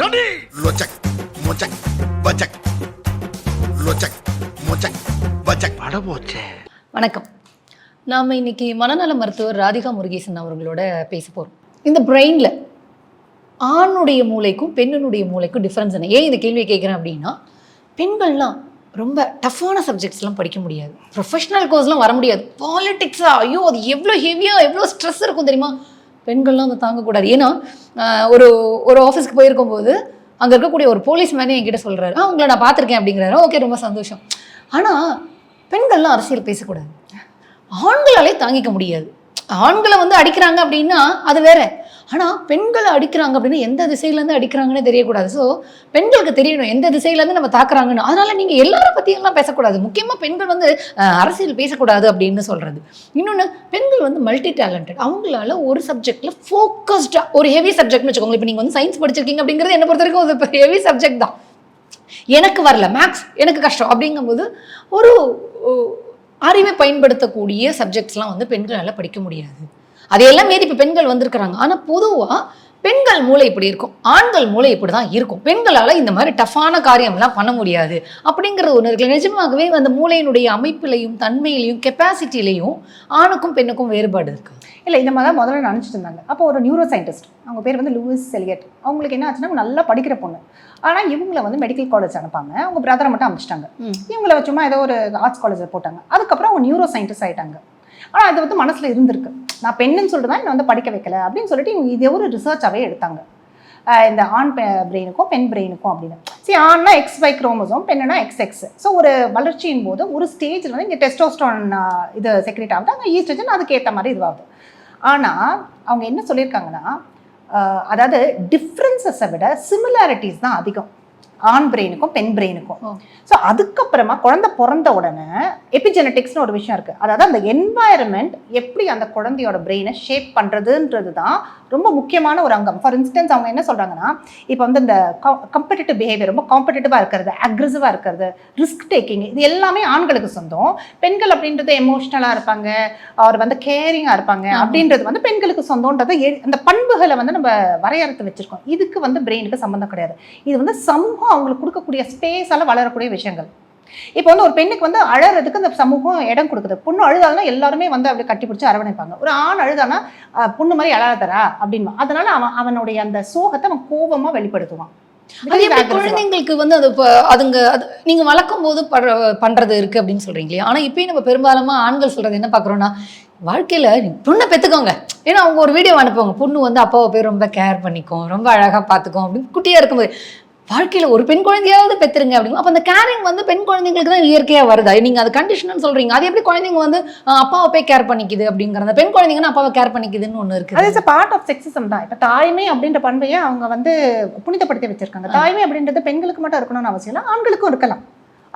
Ready லொச்சக் மொச்சக் பச்சக் லொச்சக் மொச்சக் பச்சக் பட போச்சே. வணக்கம். நாம் இன்னைக்கு மனநல மருத்துவர் ராதிகா முருகேசன் அவர்களோட பேச போகிறோம் இந்த பிரெயினில் ஆணுடைய மூளைக்கும் பெண்ணினுடைய மூளைக்கும் டிஃப்ரென்ஸ் என்ன? ஏன் இந்த கேள்வியை கேட்குறேன் அப்படின்னா பெண்கள்லாம் ரொம்ப டஃப்பான சப்ஜெக்ட்ஸ்லாம் படிக்க முடியாது. ப்ரொஃபஷனல் கோர்ஸ்லாம் வர முடியாது. பாலிடிக்ஸா ஐயோ அது எவ்வளோ ஹெவியாக எவ்வளோ ஸ்ட்ரெஸ் இருக்கும் தெரியுமா? பெண்கள்லாம் அதை தாங்கக்கூடாது. ஏன்னா ஒரு ஒரு ஆஃபீஸ்க்கு போயிருக்கும்போது அங்கே இருக்கக்கூடிய ஒரு போலீஸ் மேனே என்கிட்ட சொல்கிறாரு ஆ உங்களை நான் பார்த்துருக்கேன் அப்படிங்கிறாரு. ஓகே ரொம்ப சந்தோஷம். ஆனால் பெண்கள்லாம் அரசியல் பேசக்கூடாது. ஆண்களாலே தாங்கிக்க முடியாது. ஆண்களை வந்து அடிக்கிறாங்க அப்படின்னா அது வேற. ஆனால் பெண்களை அடிக்கிறாங்க அப்படின்னா எந்த திசையிலேருந்து அடிக்கிறாங்கன்னு தெரியக்கூடாது. ஸோ பெண்களுக்கு தெரியணும் எந்த திசையிலேருந்து நம்ம தாக்குறாங்கன்னு. அதனால நீங்கள் எல்லாரை பற்றியெல்லாம் பேசக்கூடாது. முக்கியமாக பெண்கள் வந்து அரசியல் பேசக்கூடாது அப்படின்னு சொல்கிறது இன்னொன்று பெண்கள் வந்து மல்டி டேலண்டட் அவங்களால ஒரு சப்ஜெக்டில் ஃபோக்கஸ்டாக ஒரு ஹெவி சப்ஜெக்ட்னு வச்சுக்கோங்க இப்போ நீங்கள் வந்து சயின்ஸ் படிச்சிருக்கீங்க அப்படிங்கிறது என்ன பொறுத்த வரைக்கும் ஒரு ஹெவி சப்ஜெக்ட் தான். எனக்கு வரல. மேக்ஸ் எனக்கு கஷ்டம். அப்படிங்கும்போது ஒரு அறிவை பயன்படுத்தக்கூடிய சப்ஜெக்ட்ஸ்லாம் வந்து பெண்களால் படிக்க முடியாது. அதையெல்லாம் மீறி இப்போ பெண்கள் வந்திருக்கிறாங்க. ஆனால் பொதுவாக பெண்கள் மூளை இப்படி இருக்கும். ஆண்கள் மூளை இப்படி தான் இருக்கும். பெண்களால் இந்த மாதிரி டஃப்பான காரியம்லாம் பண்ண முடியாது. அப்படிங்கிற ஒன்று இருக்குல்ல நிஜமாகவே அந்த மூளையினுடைய அமைப்பிலையும் தன்மையிலையும் கெப்பாசிட்டிலையும் ஆணுக்கும் பெண்ணுக்கும் வேறுபாடு இருக்கு. இல்லை இந்த மாதிரி தான் முதல்ல நினச்சிட்டு இருந்தாங்க. அப்போ ஒரு நியூரோ சயின்டிஸ்ட் அவங்க பேர் வந்து லூயிஸ் செலியட் அவங்களுக்கு என்ன ஆச்சுன்னா நல்லா படிக்கிற பொண்ணு. ஆனால் இவங்கள வந்து மெடிக்கல் காலேஜ் அனுப்பாங்க அவங்க பிரதரை மட்டும் அனுப்பிச்சிட்டாங்க ம். இவங்கள சும்மா ஏதோ ஒரு ஆர்ட்ஸ் காலேஜில் போட்டாங்க. அதுக்கப்புறம் அவங்க நியூரோ சயின்டிஸ்ட் ஆயிட்டாங்க. ஆனால் அது வந்து மனசில் இருந்திருக்கு. நான் பெண்ணுன்னு சொல்லிட்டு தான் என்னை வந்து படிக்க வைக்கல அப்படின்னு சொல்லிட்டு இவங்க இதே ஒரு ரிசர்ச்சாகவே எடுத்தாங்க. இந்த ஆண் பிரெயினுக்கும் பெண் பிரெயினுக்கும் அப்படின்னு. சரி ஆண்னா எக்ஸ் பை குரோமோசோம் பெண்ணுனா எக்ஸ் எக்ஸ் ஸோ ஒரு வளர்ச்சியின் போது ஒரு ஸ்டேஜில் வந்து இங்கே டெஸ்டோஸ்டான் இது செக்ரேட் ஆகுது. அங்கே ஈஸ்ட்ரஜன் அதுக்கு ஏற்ற மாதிரி இதுவாகுது. ஆனால் அவங்க என்ன சொல்லியிருக்காங்கன்னா அதாவது டிஃப்ரென்சஸை விட சிமிலாரிட்டிஸ் தான் அதிகம். ஆண் பிரெயினுக்கும் பெண் பிரெயினுக்கும். ஸோ அதுக்கப்புறமா குழந்தை பிறந்த உடனே எபிஜெனட்டிக்ஸ்னு ஒரு விஷயம் இருக்குது அதாவது அந்த என்வாயரன்மெண்ட் எப்படி அந்த குழந்தையோட பிரெயினை ஷேப் பண்ணுறதுன்றது தான் ரொம்ப முக்கியமான ஒரு அங்கம். ஃபார் இன்ஸ்டன்ஸ் அவங்க என்ன சொல்கிறாங்கன்னா இப்போ வந்து இந்த கம்படிட்டிவ் பிஹேவியர் ரொம்ப காம்படிட்டிவாக இருக்கிறது அக்ரெசிவாக இருக்கிறது ரிஸ்க் டேக்கிங் இது எல்லாமே ஆண்களுக்கு சொந்தம். பெண்கள் அப்படின்றது எமோஷ்னலாக இருப்பாங்க அவர் வந்து கேரிங்காக இருப்பாங்க. அப்படின்றது வந்து பெண்களுக்கு சொந்தம்ன்றது அந்த பண்புகளை வந்து நம்ம வரையறுத்து வச்சிருக்கோம். இதுக்கு வந்து பிரெயினுக்கு சம்மந்தம் கிடையாது. இது வந்து சமூகம் அவங்களுக்கு கொடுக்கக்கூடிய ஸ்பேஸால வளரக்கூடிய விஷயங்கள். இப்போ வந்து ஒரு பெண்ணுக்கு வந்து அழறதுக்கு அந்த சமூகம் இடம் கொடுக்குது. பொண்ணு அழுதாலும் எல்லாருமே வந்து அப்படி கட்டி பிடிச்சி அரவணைப்பாங்க. ஒரு ஆண் அழுதானா பொண்ணு மாதிரி அழாதரா அப்படின்னு. அதனால அவன் அவனுடைய அந்த சோகத்தை அவன் கோபமா வெளிப்படுத்துவான். குழந்தைங்களுக்கு வந்து அது அதுங்க அது நீங்க வளர்க்கும் போது பண்றது இருக்கு அப்படின்னு சொல்றீங்க இல்லையா? ஆனா இப்பயும் நம்ம பெரும்பாலுமா ஆண்கள் சொல்றது என்ன பாக்குறோம்னா வாழ்க்கையில பொண்ணை பெத்துக்கோங்க. ஏன்னா அவங்க ஒரு வீடியோ அனுப்புவாங்க. பொண்ணு வந்து அப்பாவை போய் ரொம்ப கேர் பண்ணிக்கும் ரொம்ப அழகா பாத்துக்கும் அப்படின்னு குட்டியா இருக்கும்போது. வாழ்க்கையில ஒரு பெண் குழந்தையாவது பெத்துருங்க அப்படின்னு அப்ப அந்த கேரிங் வந்து பெண் குழந்தைங்களுக்கு தான் இயற்கையா வருதா. நீங்க அது கண்டிஷன் சொல்றீங்க. அது எப்படி குழந்தைங்க வந்து அப்பாவை போய் கேர் பண்ணிக்குது அப்படிங்கிற பெண் குழந்தைங்கன்னா அப்பாவை கேர் பண்ணிக்குதுன்னு ஒண்ணு அது இருக்கு இஸ் பார்ட் ஆஃப் செக்ஸிசம் தான். இப்போ தாய்மை அப்படின்ற பண்பையே அவங்க வந்து புனிதப்படுத்தி வச்சிருக்காங்க. தாய்மை அப்படின்றது பெண்களுக்கு மட்டும் இருக்கணும்னு அவசியம் இல்லை ஆண்களுக்கும் இருக்கலாம்.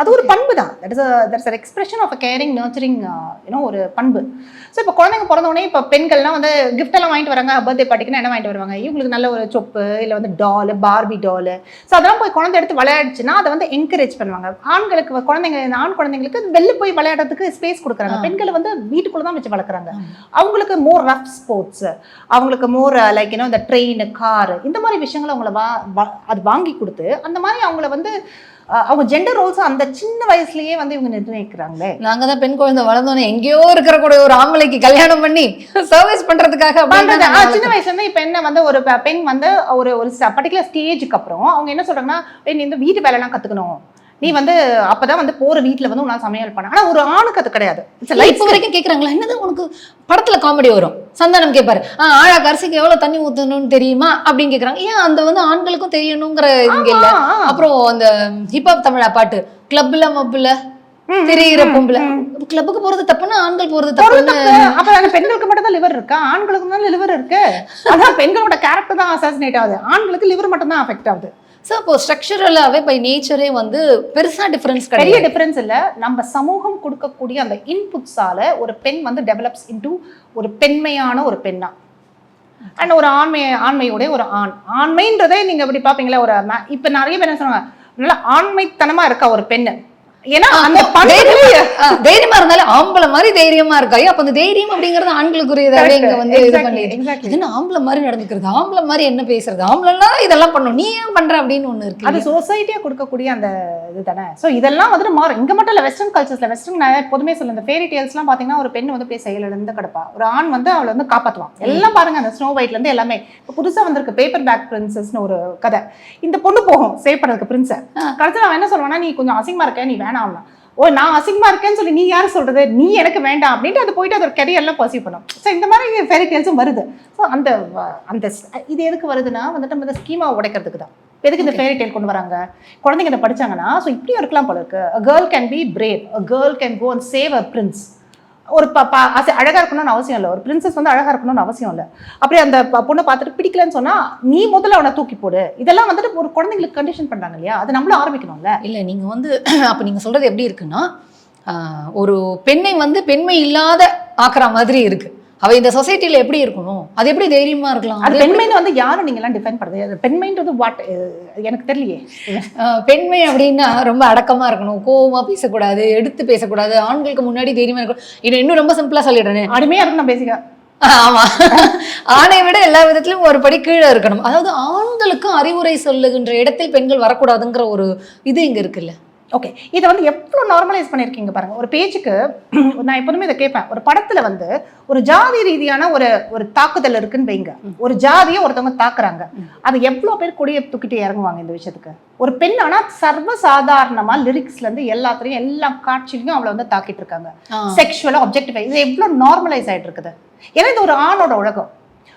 அது ஒரு பண்பு தான். That is that's a expression of a caring nurturing you know ஒரு பண்பு. ஸோ இப்போ குழந்தைங்க பிறந்த உடனே இப்போ பெண்கள்லாம் வந்து எல்லாம் வாங்கிட்டு வராங்க. பர்த்டே பார்ட்டிக்குன்னு என்ன வாங்கிட்டு வருவாங்க? இவங்களுக்கு நல்ல ஒரு சொப்பு இல்லை வந்து டால் பார்பி டால் ஸோ அதெல்லாம் போய் குழந்தை எடுத்து விளையாடுச்சுன்னா அதை வந்து என்கரேஜ் பண்ணுவாங்க. ஆண்களுக்கு குழந்தைங்க ஆண் குழந்தைங்களுக்கு வெளில போய் விளையாடுறதுக்கு ஸ்பேஸ் கொடுக்குறாங்க. பெண்களை வந்து வீட்டுக்குள்ள தான் வச்சு வளர்க்குறாங்க. அவங்களுக்கு மோர் ரஃப் ஸ்போர்ட்ஸ் அவங்களுக்கு மோர் லைக் யூனோ இந்த ட்ரெயின் கார் இந்த மாதிரி விஷயங்களை அவங்கள வா அது வாங்கி கொடுத்து அந்த மாதிரி அவங்கள வந்து அவங்க ஜெண்டர் ரோல்ஸ் அந்த சின்ன வயசுலயே வந்து இவங்க நிர்ணயிக்கிறாங்களே. நாங்க தான் பெண் குழந்தை வளர்ந்தோன்னே எங்கேயோ இருக்கிற கூட ஒரு ஆம்பளைக்கு கல்யாணம் பண்ணி சர்வீஸ் பண்றதுக்காக சின்ன வயசுல இருந்து இப்ப என்ன வந்து ஒரு பெண் வந்து ஒரு ஒரு பர்டிகுலர் ஸ்டேஜுக்கு அப்புறம் அவங்க என்ன சொல்றாங்கன்னா "ஏய், நீ இந்த வீட்டு வேலைலாம் கத்துக்கணும். நீ வந்து அப்பதான் வந்து போற வீட்டுல வந்து உன்னால சமையல் பண்ண. ஆனா ஒரு ஆணுக்கு அது கிடையாது. இப்ப வரைக்கும் கேக்குறாங்களா? என்னது உனக்கு படத்துல காமெடி வரும்? சந்தானம் கேட்பாரு ஆ ஆழா அரிசிக்கு எவ்வளவு தண்ணி ஊத்தணும்னு தெரியுமா? அப்படின்னு கேக்குறாங்க. ஏன் அந்த வந்து ஆண்களுக்கும் தெரியணுங்கிற இங்க இல்ல. அப்புறம் அந்த ஹிப்ஹாப் தமிழா பாட்டு. கிளப்ல மப்புல தெரிகிற பொம்பளை. கிளப்புக்கு போறது தப்புன்னா ஆண்கள் போறது தப்புன்னு அப்ப அந்த பெண்களுக்கு மட்டும் தான் லிவர் இருக்கா? ஆண்களுக்கு தான் லிவர் இருக்கு. அதான் பெண்களோட கேரக்டர் தான் அசாசினேட் ஆகுது. ஆண்களுக்கு லிவர் மட்டும் தான் அஃபெக்ட் ஆகுது. ஸோ இப்போ ஸ்ட்ரக்சரலாகவே பை நேச்சரே வந்து பெருசாக டிஃப்ரென்ஸ் பெரிய டிஃப்ரென்ஸ் இல்லை. நம்ம சமூகம் கொடுக்கக்கூடிய அந்த இன்புட்ஸால ஒரு பெண் வந்து டெவலப்ஸ் இன்டூ ஒரு பெண்மையான ஒரு பெண்ணா. அண்ட் ஒரு ஆண்மை ஆண்மையோட ஒரு ஆண். ஆண்மைன்றதே நீங்கள் இப்படி பார்ப்பீங்களா? ஒரு இப்போ நிறைய பேர் என்ன சொல்லுவாங்க நல்லா ஆண்மைத்தனமாக இருக்கா ஒரு பெண்ணு? ஏன்னா அந்த தைரியமா இருந்தாலும் ஆம்பளை மாதிரி தைரியமா இருக்காய் அப்ப அந்த தைரியம் அப்படிங்கறது ஆண்களுக்குரியதாவே இங்க வந்து இது Exactly, பண்ணி exactly. இது என்ன ஆம்பளை மாதிரி நடந்துக்கிறது? ஆம்பளை மாதிரி என்ன பேசுறது? ஆம்பளைன்னா இதெல்லாம் பண்ணும். நீ ஏன் பண்ற அப்படின்னு ஒண்ணு இருக்கு அது சொசைட்டியா கொடுக்கக்கூடிய அந்த இது தானே ஸோ இதெல்லாம் வந்துட்டு மாறும். இங்க மட்டும் இல்ல வெஸ்டர்ன் கல்ச்சர்ஸ்ல வெஸ்டர்ன் நான் எப்போதுமே சொல்ல இந்த ஃபேரி டேல்ஸ்லாம் பாத்தீங்கன்னா ஒரு பெண் வந்து போய் செயல் கிடப்பா. ஒரு ஆண் வந்து அவளை வந்து காப்பாத்துவான். எல்லாம் பாருங்க அந்த ஸ்னோ ஒயிட்ல இருந்து எல்லாமே. இப்போ புதுசா வந்திருக்கு பேப்பர் பேக் பிரின்சஸ்னு ஒரு கதை. இந்த பொண்ணு போகும் சேவ் பண்ணதுக்கு பிரின்ஸ கடைசியில் அவன் என்ன சொல்லுவானா நீ கொஞ்சம் அசிங்கமா இருக்க நீ வேணாம் ஓ நான் அசிங்கமா இருக்கேன்னு சொல்லி நீ யார் சொல்றது? நீ எனக்கு வேண்டாம் அப்படின்ட்டு அது போயிட்டு அதோட கெரியர்லாம் பர்சீவ் பண்ணும். ஸோ இந்த மாதிரி ஃபேரி டேல்ஸும் வருது. ஸோ அந்த அந்த இது எதுக்கு வருதுன்னா வந்துட்டு நம்ம இந்த ஸ்கீமா உடைக்கிறதுக்கு தான். எதுக்கு இந்த ஃபேரி டேல் கொண்டு வராங்க? குழந்தைங்க இதை படிச்சாங்கன்னா ஸோ இப்படியும் இருக்கலாம் போல இருக்கு. Can be brave. A girl can go and save a prince. ஒரு ப ப- அச- இருக்கணும்னு அவசியம் இல்லை. ஒரு பிரின்சஸ் வந்து அழகாக இருக்கணும்னு அவசியம் இல்லை. அப்படியே அந்த பொண்ணை பார்த்துட்டு பிடிக்கலன்னு சொன்னால் நீ முதல்ல அவனை தூக்கி போடு. இதெல்லாம் வந்துட்டு ஒரு குழந்தைங்களுக்கு கண்டிஷன் பண்ணுறாங்க இல்லையா? அது நம்மளும் ஆரம்பிக்கணும்ல? இல்லை நீங்கள் வந்து அப்போ நீங்கள் சொல்கிறது எப்படி இருக்குன்னா ஒரு பெண்ணை வந்து பெண்மை இல்லாத ஆக்குற மாதிரி இருக்குது அவ இந்த சொசைட்டில எப்படி இருக்கணும்? அது எப்படி தைரியமா இருக்கலாம்? அது பெண்மைன்னு வந்து யாரும் நீங்க எல்லாம் டிஃபைன் பண்றது? அது பெண்மைன்றது வாட் எனக்கு தெரியலையே. பெண்மை அப்படின்னா ரொம்ப அடக்கமா இருக்கணும். கோவமா பேசக்கூடாது எடுத்து பேசக்கூடாது. ஆண்களுக்கு முன்னாடி தைரியமா இருக்கணும். இன்னும் இன்னும் ரொம்ப சிம்பிளா சொல்லிடுறேன். அடிமையா இருக்கணும் பேசிக்கா ஆமா. ஆணை விட எல்லா விதத்திலும் ஒரு படி கீழே இருக்கணும். அதாவது ஆண்களுக்கும் அறிவுரை சொல்லுகின்ற இடத்தில் பெண்கள் வரக்கூடாதுங்கிற ஒரு இது இங்க இருக்குல்ல. ஓகே இதை வந்து எவ்வளோ நார்மலைஸ் பண்ணியிருக்கீங்க பாருங்க. ஒரு பேஜுக்கு நான் எப்போதுமே இதை கேட்பேன். ஒரு படத்துல வந்து ஒரு ஜாதி ரீதியான ஒரு ஒரு தாக்குதல் இருக்குன்னு வைங்க. ஒரு ஜாதியை ஒருத்தவங்க தாக்குறாங்க. அது எவ்வளோ பேர் கொடியை தூக்கிட்டு இறங்குவாங்க இந்த விஷயத்துக்கு? ஒரு பெண் ஆனா சர்வ சாதாரணமா லிரிக்ஸ்ல இருந்து எல்லாத்துலயும் எல்லா காட்சியிலையும் அவளை வந்து தாக்கிட்டு இருக்காங்க. செக்ஷுவலா ஆப்ஜெக்டிஃபை இது எவ்வளோ நார்மலைஸ் ஆயிட்டு இருக்குது? ஏன்னா இது ஒரு ஆணோட உலகம்.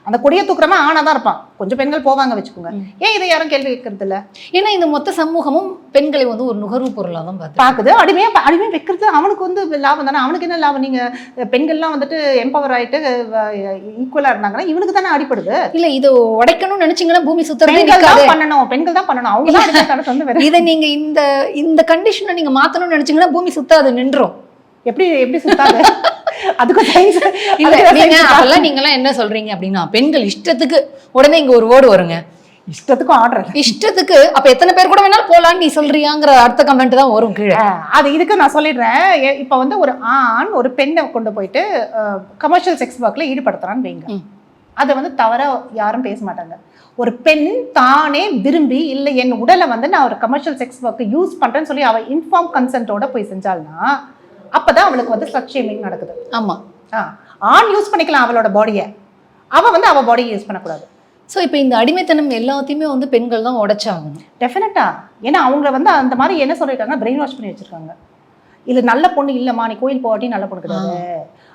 அந்த கொடியை தூக்குறவன் ஆணா தான் இருப்பான். கொஞ்சம் பெண்கள் போவாங்க வச்சுக்கோங்க. ஏன் இதை யாரும் கேள்வி கேட்கறது இல்ல ஏன்னா இந்த மொத்த சமூகமும் பெண்களை வந்து ஒரு நுகர்வு பொருளா தான் பார்த்து பாக்குது அடிமையா அடிமையா வைக்கிறது அவனுக்கு வந்து லாபம் தானே. அவனுக்கு என்ன லாபம்? நீங்க பெண்கள்லாம் வந்துட்டு எம்பவர் ஆயிட்டு ஈக்குவலா இருந்தாங்கன்னா இவனுக்கு தானே அடிப்படுது. இல்ல இது உடைக்கணும்னு நினைச்சீங்கன்னா பூமி தான் பண்ணணும். பெண்கள் தான் பண்ணணும். அவங்க தான் வேற இதை நீங்க இந்த இந்த கண்டிஷனை நீங்க மாத்தணும்னு நினைச்சீங்கன்னா பூமி சுத்தாது நின்றோம் எப்படி எப்படி சுத்தாது? அதுக்கு சயின்ஸ் இல்ல நீங்க அப்பெல்லாம் நீங்க எல்லாம் என்ன சொல்றீங்க அப்படின்னா பெண்கள் இஷ்டத்துக்கு உடனே இங்க ஒரு வேர்டு வருங்க. இஷ்டத்துக்கும் ஆர்டர் இஷ்டத்துக்கு அப்ப எத்தனை பேர் கூட வேணாலும் போலான்னு நீ சொல்றியாங்கிற அடுத்த கமெண்ட் தான் வரும் கீழே. அது இதுக்கு நான் சொல்லிடுறேன். இப்ப வந்து ஒரு ஆண் ஒரு பெண்ணை கொண்டு போயிட்டு கமர்ஷியல் செக்ஸ் ஒர்க்ல ஈடுபடுத்துறான்னு வைங்க. அதை வந்து தவற யாரும் பேச மாட்டாங்க. ஒரு பெண் தானே விரும்பி இல்லை என் உடலை வந்து நான் ஒரு கமர்ஷியல் செக்ஸ் ஒர்க்கு யூஸ் பண்றேன்னு சொல்லி அவ இன்ஃபார்ம் கன்சென்ட்டோட போய் செஞ்சாள்னா அப்பதான் அவளுக்கு வந்து ஸ்லட் ஷேமிங் நடக்குது. ஆமா. ஆண் யூஸ் பண்ணிக்கலாம் அவளோட பாடியை அவ வந்து அவ பாடியை யூஸ் பண்ணக்கூடாது. சோ இப்போ இந்த அடிமைத்தனம் எல்லாத்தையுமே வந்து பெண்கள் தான் உடைச்சாகணும். டெஃபினட்டா ஏன்னா அவங்க வந்து அந்த மாதிரி என்ன சொல்லியிருக்காங்க பிரெயின் வாஷ் பண்ணி வச்சிருக்காங்க. இது நல்ல பொண்ணு இல்லம்மா நீ கோயில் போகாட்டி நல்ல பொண்ணு கிடையாது.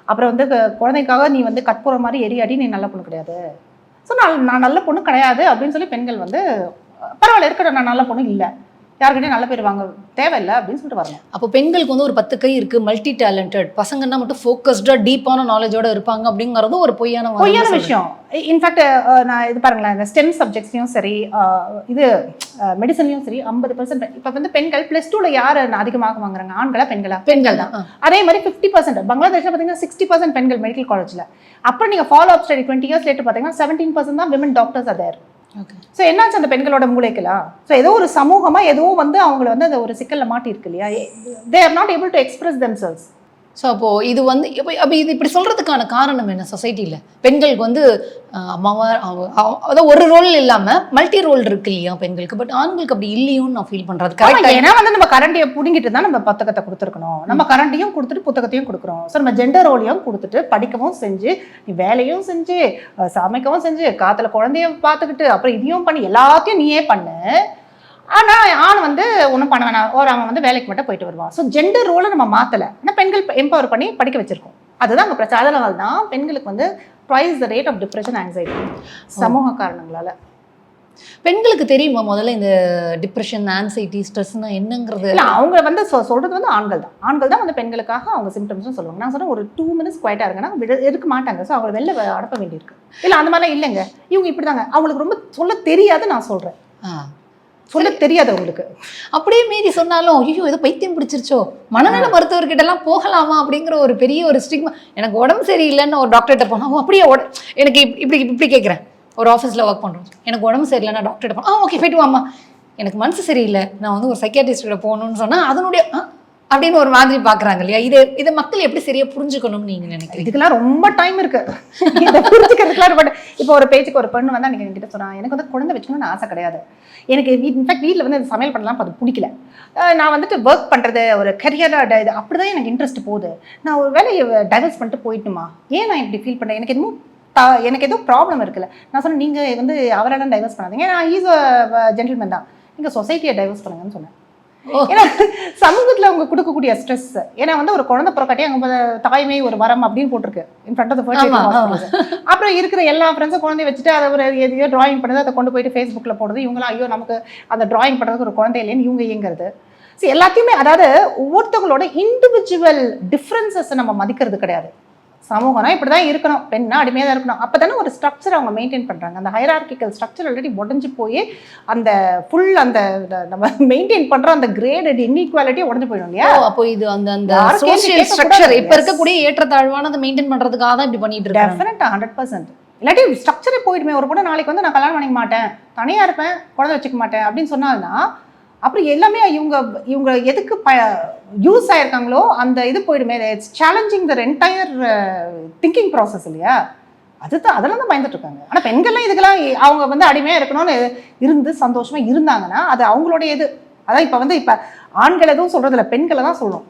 அப்புறம் வந்து குழந்தைக்காக நீ வந்து கற்பூர மாதிரி எரியாடி நீ நல்ல பொண்ணு கிடையாது. ஸோ நான் நான் நல்ல பொண்ணு கிடையாது அப்படின்னு சொல்லி பெண்கள் வந்து பரவாயில்ல இருக்கட்டும் நான் நல்ல பொண்ணு இல்லை. யாருக்கிட்டையும் நல்ல பேர் வாங்க தேவையில்லை அப்படின்னு சொல்லிட்டு வரணும். அப்போ பெண்களுக்கு வந்து ஒரு பத்து கை இருக்கு மல்டி டேலண்டட் பசங்கன்னா மட்டும் ஃபோக்கஸ்டா டீப்பான நாலேஜோட இருப்பாங்க அப்படிங்கறது ஒரு பொய்யான பொய்யான. விஷயம். இன்ஃபேக்ட் நான் இது பாருங்களேன் இந்த ஸ்டெம் சப்ஜெக்ட்ஸ்லையும் சரி இது மெடிசன்லையும் சரி ஐம்பது பர்சன்ட் இப்போ வந்து பெண்கள் ப்ளஸ் டூவில் யார் அதிகமாக வாங்குறாங்க? ஆண்களா பெண்களா? பெண்கள் தான். அதே மாதிரி ஃபிஃப்டி பர்சன்ட் பங்களாதேஷ்ல பார்த்தீங்கன்னா சிக்ஸ்டி பர்சன்ட் பெண்கள் மெடிக்கல் காலேஜில் அப்புறம் நீங்கள் follow up study twenty years late பார்த்தீங்கன்னா செவன்டீன் பர்சன்ட் தான் women doctors other Okay. So என்னாச்சு அந்த பெண்களோட மூளைக்கெல்லாம்? ஸோ ஏதோ ஒரு சமூகமா ஏதோ வந்து அவங்கள வந்து அந்த ஒரு சிக்கலில் மாட்டியிருக்கு இல்லையா? They are not able to express themselves so அப்போ இது வந்து இப்போ அப்போ இது இப்படி சொல்றதுக்கான காரணம் என்ன சொசைட்டில பெண்களுக்கு வந்து அம்மாவா அதாவது ஒரு ரோல் இல்லாம மல்டி ரோல் இருக்கு இல்லையா பெண்களுக்கு? பட் ஆண்களுக்கு அப்படி இல்லையோன்னு நான் ஃபீல் பண்றது ஆமா, கரெக்டா ஏன்னா வந்து நம்ம கரண்டியை புடுங்கிட்டு தான் நம்ம புத்தகத்தை கொடுத்துருக்கணும். நம்ம கரண்டையும் கொடுத்துட்டு புத்தகத்தையும் கொடுக்குறோம். ஸோ நம்ம ஜெண்டர் ரோலையும் கொடுத்துட்டு படிக்கவும் செஞ்சு நீ வேலையும் செஞ்சு சமைக்கவும் செஞ்சு காத்துல குழந்தைய பார்த்துக்கிட்டு அப்புறம் இதையும் பண்ணி எல்லாத்தையும் நீயே பண்ணு. ஆனா ஆண் வந்து ஒன்றும் பண்ண வேணாம். ஒரு அவன் வந்து வேலைக்கு மட்டும் போயிட்டு வருவான். ஸோ ஜெண்டர் ரோலை நம்ம மாத்தல. ஆனால் பெண்கள் எம்பவர் பண்ணி படிக்க வச்சிருக்கோம். அதுதான் அங்கே பிரச்சனை. அதனால தான் பெண்களுக்கு வந்து raise the rate of depression anxiety சமூக காரணங்களால. பெண்களுக்கு தெரியுமா முதல்ல இந்த டிப்ரெஷன் ஆன்சைட்டி ஸ்ட்ரெஸ்னா என்னங்கிறது? இல்ல அவங்க வந்து சொ- சொல்றது வந்து ஆண்கள் தான். ஆண்கள் தான் வந்து பெண்களுக்காக அவங்க சிம்டம்ஸும் சொல்லுவாங்க. நான் சொல்றேன் ஒரு டூ மினிட்ஸ் குவைட்டா இருக்குன்னா இருக்க மாட்டாங்க. ஸோ அவங்க வெளில அனுப்ப வேண்டியிருக்கு. இல்ல அந்த மாதிரிலாம் இல்லைங்க. இவங்க இப்படிதாங்க. அவங்களுக்கு ரொம்ப சொல்ல தெரியாது நான் சொல்றேன். ஆ. சொல்ல தெரியாது அவங்களுக்கு. அப்படியே மீறி சொன்னாலும் ஐயோ ஏதோ பைத்தியம் பிடிச்சிருச்சோ? மனநல மருத்துவர்கிட்ட எல்லாம் போகலாமா? அப்படிங்கிற ஒரு பெரிய ஒரு ஸ்டிக்மா எனக்கு உடம்பு சரியில்லைன்னு ஒரு டாக்டர்கிட்ட போனா "ஓ, அப்படியே? உட எனக்கு இப்~ இப்படி இப்படி கேட்குறேன். ஒரு ஆஃபீஸில் ஒர்க் பண்ணுறோம் எனக்கு உடம்பு சரியில்லைன்னா டாக்டர்கிட்ட போனா ஆ ஓகே போயிட்டு வாம்மா. எனக்கு மனசு சரியில்லை. நான் வந்து ஒரு சைக்கியாட்ரிஸ்ட் கிட்ட போகணும்னு சொன்னா அதனுடைய "ஆ, அப்படின்னு ஒரு மாதிரி பாக்குறாங்க இல்லையா? இது இதை மக்கள் எப்படி சரியா புரிஞ்சுக்கணும்னு நீங்க நினைக்கிறீங்க? இதுக்கெல்லாம் ரொம்ப டைம் இருக்கு. இதை புரிஞ்சுக்கிறதுக்குலாம் ரொம்ப இப்போ ஒரு பேச்சுக்கு ஒரு பெண்ணு வந்து அன்னைக்கு என்கிட்ட சொன்னா எனக்கு வந்து குழந்தை வச்சுக்கணும்னு ஆசை கிடையாது. எனக்கு இன்ஃபேக்ட் வீட்டில் வந்து சமையல் பண்ணலாம் அது பிடிக்கல. நான் வந்துட்டு ஒர்க் பண்ணுறது ஒரு கரியராக இது அப்படி தான் எனக்கு இன்ட்ரெஸ்ட் போகுது. நான் ஒரு வேலையை டைவர்ஸ் பண்ணிட்டு போயிட்டுமா? ஏன் நான் இப்படி ஃபீல் பண்ணுறேன் எனக்கு என்னமோ எனக்கு ஏதோ ப்ராப்ளம் இருக்குல்ல. நான் சொன்னேன் நீங்கள் வந்து அவரெல்லாம் டைவர்ஸ் பண்ணாதீங்க. நான் ஈஸ் ஜென்டில்மேன் தான். நீங்கள் சொசைட்டியை டைவர்ஸ் பண்ணுங்கன்னு சொன்னேன். ஏன்னா சமூகத்தில் அவங்க கொடுக்கக்கூடிய ஸ்ட்ரெஸ் ஏன்னா வந்து ஒரு குழந்தை பிறக்காட்டி அங்கே தாய்மை ஒரு வரம் அப்படின்னு போட்டிருக்கு. In front of. அப்புறம் இருக்கிற எல்லா ஃப்ரெண்ட்ஸும் குழந்தைய வச்சுட்டு அதை ஒரு எதையோ டிராயிங் பண்ணுது அதை கொண்டு போயிட்டு ஃபேஸ்புக்கில் போடுறது இவங்களாம் ஐயோ நமக்கு அந்த டிராயிங் பண்ணுறதுக்கு ஒரு குழந்தை இல்லைன்னு இவங்க இயங்குறது. சரி எல்லாத்தையுமே அதாவது ஒவ்வொருத்தவங்களோட இண்டிவிஜுவல் டிஃப்ரென்சஸ் நம்ம மதிக்கிறது கிடையாது. சமூகம்னா இப்படி தான் இருக்கணும். பெண்ணா அடிமையாக தான் இருக்கணும். அப்போ தானே ஒரு ஸ்ட்ரக்சர் அவங்க மெயின்டைன் பண்ணுறாங்க அந்த ஹைரார்கிக்கல் ஸ்ட்ரக்சர் ஆல்ரெடி உடஞ்சி போய் அந்த ஃபுல் அந்த நம்ம மெயின்டைன் பண்ணுற அந்த கிரேடட் இன்இக்வாலிட்டி உடஞ்சு போயிடும் இல்லையா? அப்போ இது அந்த அந்த கேட்கக்கூடாது. ஸ்ட்ரக்சர் இப்ப. இருக்கக்கூடிய ஏற்றத்தாழ்வானதை மெயின்டைன் பண்றதுக்காக தான் இப்படி பண்ணிட்டு இருக்காங்க. டெஃபினட்டா ஹண்ட்ரட் பர்சன்ட் இல்லாட்டி ஸ்ட்ரக்சரே போயிடுமே. ஒரு பொண்ணு நாளைக்கு வந்து நான் கல்யாணம் பண்ணிக்க மாட்டேன். தனியா இருப்பேன். குழந்தை வச்சுக்க மாட்டேன் அப்படின்னு சொன்னாங்கன்னா அப்புறம் எல்லாமே இவங்க இவங்க எதுக்கு ப யூஸ் ஆயிருக்காங்களோ அந்த இது போயிடுமே. It's challenging the entire thinking process இல்லையா? அதுதான் அதெல்லாம் தான் பயந்துட்டு இருக்காங்க ஆனால் பெண்கள்லாம் இதுக்கெல்லாம் அவங்க வந்து அடிமையாக இருக்கணும்னு இருந்து சந்தோஷமாக இருந்தாங்கன்னா அது அவங்களுடைய இது. அதான் இப்போ வந்து இப்போ ஆண்கள் எதுவும் சொல்றதில்ல பெண்களை தான் சொல்லணும்